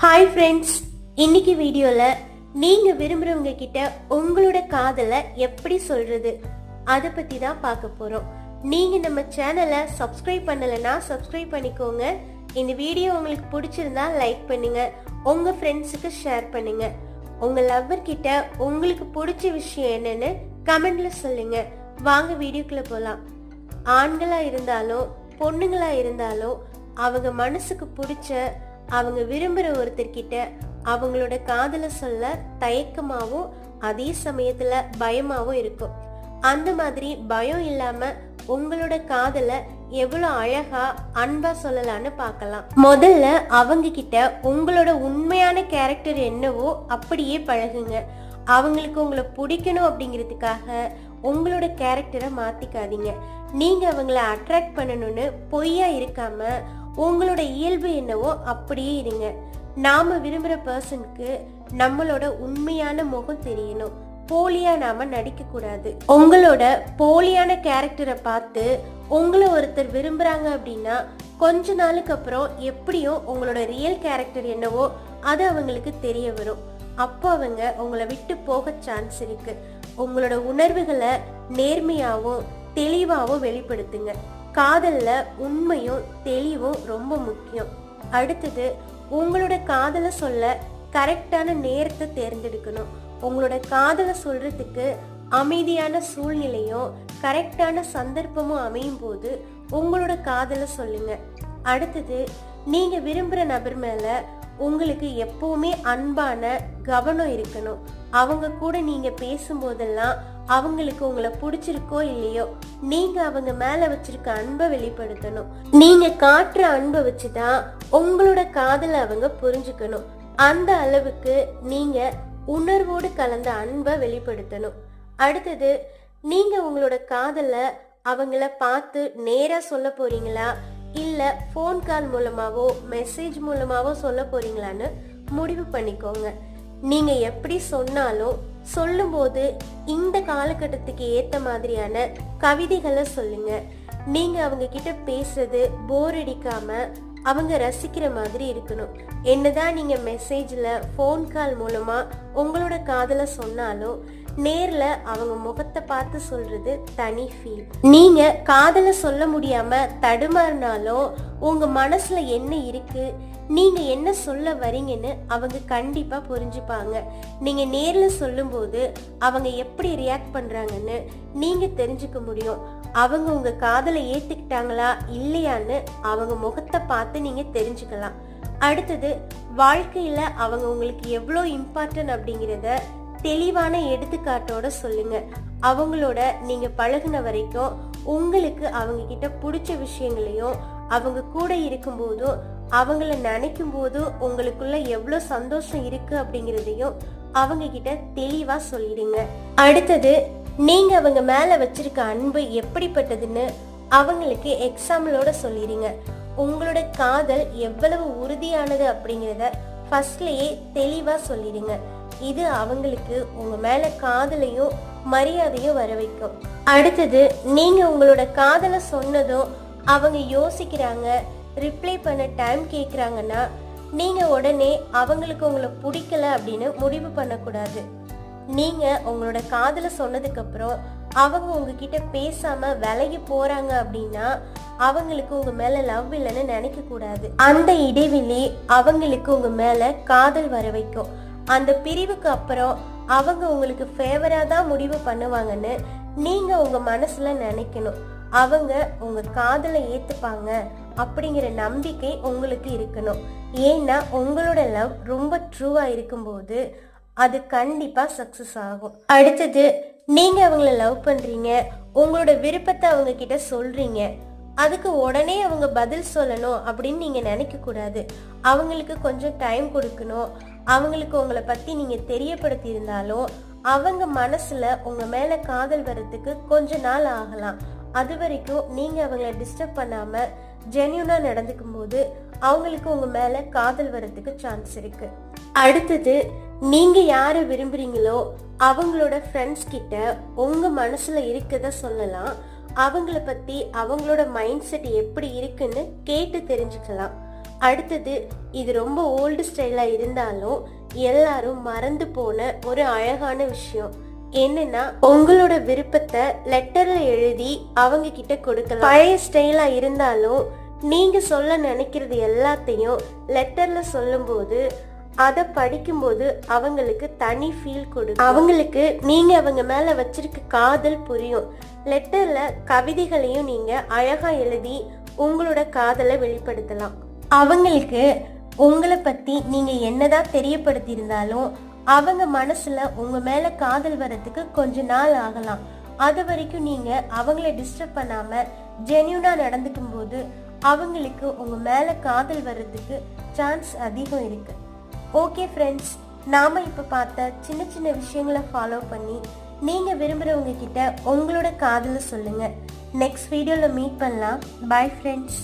Hi friends இன்னைக்கு வீடியோவில் நீங்கள் விரும்புகிறவங்க கிட்ட உங்களோட காதலை எப்படி சொல்கிறது அதை பற்றி தான் பார்க்க போகிறோம் நீங்கள் நம்ம சேனலை சப்ஸ்கிரைப் பண்ணலைன்னா சப்ஸ்கிரைப் பண்ணிக்கோங்க. இந்த வீடியோ உங்களுக்கு பிடிச்சிருந்தா லைக் பண்ணுங்க. உங்கள் ஃப்ரெண்ட்ஸுக்கு ஷேர் பண்ணுங்க. உங்கள் லவ்வர் கிட்ட உங்களுக்கு பிடிச்ச விஷயம் என்னன்னு கமெண்ட்ல சொல்லுங்க. வாங்க வீடியோக்குள்ள போகலாம் ஆண்களாக இருந்தாலும் பொண்ணுங்களாக இருந்தாலும் அவங்க மனசுக்கு பிடிச்ச அவங்க விரும்புகிற ஒருத்தர்கிட்ட அவங்களோட காதலை சொல்ல தயக்கமாகவும் அதே சமயத்தில் பயமாகவும் இருக்கும். அந்த மாதிரி பயம் இல்லாமல் உங்களோட காதலை எவ்வளோ அழகா அன்பா சொல்லலாம்னு பார்க்கலாம் முதல்ல அவங்க கிட்ட உங்களோட உண்மையான கேரக்டர் என்னவோ அப்படியே பழகுங்க. அவங்களுக்கு உங்களை பிடிக்கணும் அப்படிங்கிறதுக்காக உங்களோட கேரக்டரை மாத்திக்காதீங்க. நீங்க அவங்கள அட்ராக்ட் பண்ணணும்னு பொய்யா இருக்காம உங்களோட இயல்பு என்னவோ அப்படியே இருங்க. நாம விரும்புகிற பர்சனுக்கு நம்மளோட உண்மையான முகம் தெரியணும். போலியா நாம நடிக்க கூடாது உங்களோட போலியான கேரக்டரை பார்த்து உங்களை ஒருத்தர் விரும்புறாங்க அப்படின்னா கொஞ்ச நாளுக்கு அப்புறம் எப்படியும் உங்களோட ரியல் கேரக்டர் என்னவோ அது அவங்களுக்கு தெரிய வரும். அப்போ அவங்க உங்களை விட்டு போக சான்ஸ் இருக்கு. உங்களோட உணர்வுகளை நேர்மையாகவும் தெளிவாகவும் வெளிப்படுத்துங்க. காதலில் உண்மையும் தெளிவும் ரொம்ப முக்கியம். அடுத்தது உங்களோட காதலை சொல்ல கரெக்டான நேரத்தை தேர்ந்தெடுக்கணும். உங்களோட காதலை சொல்றதுக்கு அமைதியான சூழ்நிலையும் கரெக்டான சந்தர்ப்பமும் அமையும் போது உங்களோட காதலை சொல்லுங்க. அடுத்தது நீங்க விரும்புற நபர் மேல உங்களுக்கு எப்பவுமே அன்பான கவனம் இருக்கணும். அவங்க கூட நீங்க பேசும்போதெல்லாம் அவங்களுக்கு உங்களை பிடிச்சிருக்கோ இல்லையோ நீங்க அவங்க மேல வச்சிருக்க அன்பை வெளிப்படுத்தணும். நீங்க காட்டுற அன்பை வச்சுதான் உங்களோட காதலை அவங்க புரிஞ்சுக்கணும். அந்த அளவுக்கு நீங்க உணர்வோடு கலந்த அன்பை வெளிப்படுத்தணும். அடுத்தது நீங்க உங்களோட காதலை அவங்கள பார்த்து நேரா சொல்ல போறீங்களா? இல்ல ஃபோன் கால் மூலமாவோ மெசேஜ் மூலமாவோ சொல்ல போறீங்களான்னு முடிவு பண்ணிக்கோங்க. நீங்க எப்படி சொன்னாலும் சொல்லும்போது இந்த காலகட்டத்துக்கு ஏத்த மாதிரியான கவிதைகளை சொல்லுங்க. நீங்க அவங்க கிட்ட பேசுறது போர் அடிக்காம அவங்க ரசிக்கிற மாதிரி இருக்கணும். என்னதான் நீங்க மெசேஜ்ல ஃபோன் கால் மூலமா உங்களோட காதலை சொன்னாலும் நேர்ல அவங்க முகத்தை பார்த்து சொல்றது தனி ஃபீல் நீங்க காதலை சொல்ல முடியாம தடுமாறினாலும் உங்க மனசுல என்ன இருக்கு? நீங்க என்ன சொல்ல வரீங்கன்னு அவங்க கண்டிப்பா புரிஞ்சுப்பாங்க. நீங்க நேர்ல சொல்லும்போது அவங்க எப்படி ரியாக்ட் பண்றாங்கன்னு நீங்க தெரிஞ்சுக்க முடியும். அவங்க உங்க காதலை ஏத்துக்கிட்டாங்களா இல்லையான்னு அவங்க முகத்தை பார்த்து நீங்க தெரிஞ்சுக்கலாம். அடுத்தது வாழ்க்கையில அவங்க உங்களுக்கு எவ்வளோ இம்பார்ட்டன்ட் அப்படிங்கிறத தெளிவான எடுத்துக்காட்டோட சொல்லுங்க. அவங்களோட நீங்க பழகுன வரைக்கும் உங்களுக்கு அவங்க கிட்ட பிடிச்ச விஷயங்களையும் அவங்க கூட இருக்கும்போதும் அவங்கள நினைக்கும் போதும் உங்களுக்குள்ள எவ்வளோ சந்தோஷம் இருக்கு அப்படிங்கிறதையும் அவங்க கிட்ட தெளிவா சொல்லிடுங்க. அடுத்தது நீங்க அவங்க மேல வச்சிருக்க அன்பு எப்படிப்பட்டதுன்னு அவங்களுக்கு எக்ஸாம்பிளோட சொல்லிடுங்க. உங்களோட காதல் எவ்வளவு உறுதியானது அப்படிங்கிறத ஃபர்ஸ்ட்லயே தெளிவா சொல்லிடுங்க. இது அவங்களுக்கு உங்க மேல காதலையும் மரியாதையும் வர வைக்கும். அடுத்தது நீங்க உங்களோட காதலை சொன்னதும் அவங்க யோசிக்கிறாங்க ரிப்ளை பண்ண டைம் கேட்குறாங்கன்னா நீங்கள் உடனே அவங்களுக்கு உங்களை பிடிக்கல அப்படின்னு முடிவு பண்ணக்கூடாது. நீங்கள் உங்களோட காதலை சொன்னதுக்கப்புறம் அவங்க உங்ககிட்ட பேசாமல் விலகி போகிறாங்க அப்படின்னா அவங்களுக்கு உங்கள் மேலே லவ் இல்லைன்னு நினைக்கக்கூடாது. அந்த இடைவெளி அவங்களுக்கு உங்கள் மேலே காதல் வர வைக்கும். அந்த பிரிவுக்கு அப்புறம் அவங்க உங்களுக்கு ஃபேவராக தான் முடிவு பண்ணுவாங்கன்னு நீங்கள் உங்கள் மனசில் நினைக்கணும். அவங்க உங்க காதலை ஏத்துப்பாங்க அப்படிங்கிற நம்பிக்கை உங்களுக்கு இருக்கணும். ஏன்னா உங்களோட லவ் ரொம்ப ட்ரூவா இருக்கும்போது அது கண்டிப்பா சக்சஸ் ஆகும். அடுத்தது நீங்க அவங்கள லவ் பண்றீங்க உங்களோட விருப்பத்தை அவங்க கிட்ட சொல்றீங்க அதுக்கு உடனே அவங்க பதில் சொல்லணும் அப்படின்னு நீங்க நினைக்க கூடாது. அவங்களுக்கு கொஞ்சம் டைம் கொடுக்கணும். அவங்களுக்கு உங்களை பத்தி நீங்க தெரியப்படுத்தி இருந்தாலும் அவங்க மனசுல உங்க மேல காதல் வர்றதுக்கு கொஞ்ச நாள் ஆகலாம். அது வரைக்கும் நீங்க அவங்கள டிஸ்டர்ப் பண்ணாம ஜென்யூனா நடந்துக்கும் போது அவங்களுக்கு உங்க மேல காதல் வர்றதுக்கு சான்ஸ் இருக்கு. அடுத்தது நீங்க யாரை விரும்புறீங்களோ அவங்களோட ஃப்ரெண்ட்ஸ் கிட்ட உங்க மனசுல இருக்கத சொல்லலாம். அவங்கள பத்தி அவங்களோட மைண்ட் செட் எப்படி இருக்குன்னு கேட்டு தெரிஞ்சுக்கலாம். அடுத்தது இது ரொம்ப ஓல்டு ஸ்டைலாக இருந்தாலும் எல்லாரும் மறந்து போன ஒரு அழகான விஷயம். என்னன்னா உங்களோட விருப்பத்தை லெட்டர்ல எழுதி அவங்க கிட்ட கொடுக்கலாம். பழைய ஸ்டைலா இருந்தாலும் நீங்க சொல்ல நினைக்கிறது எல்லாத்தையும் லெட்டர்ல சொல்லும்போது அதை படிக்கும்போது அவங்களுக்கு தனி ஃபீல் கொடுக்கும். அவங்களுக்கு நீங்க அவங்க மேல வச்சிருக்க காதல் புரியும். லெட்டர்ல கவிதைகளையும் நீங்க அழகா எழுதி உங்களோட காதலை வெளிப்படுத்தலாம். அவங்களுக்கு உங்களை பத்தி நீங்க என்னதான் தெரியப்படுத்தி இருந்தாலும் அவங்க மனசுல உங்க மேல காதல் வரதுக்கு கொஞ்ச நாள் ஆகலாம். அது வரைக்கும் நீங்க அவங்கள டிஸ்டர்ப் பண்ணாம ஜென்யூனா நடந்துக்கும் போது அவங்களுக்கு உங்க மேல காதல் வர்றதுக்கு சான்ஸ் அதிகம் இருக்கு. ஓகே ஃப்ரெண்ட்ஸ் நாம இப்ப பார்த்த சின்ன சின்ன விஷயங்களை ஃபாலோ பண்ணி நீங்க விரும்புறவங்க கிட்ட உங்களோட காதலை சொல்லுங்க. நெக்ஸ்ட் வீடியோல மீட் பண்ணலாம். Bye friends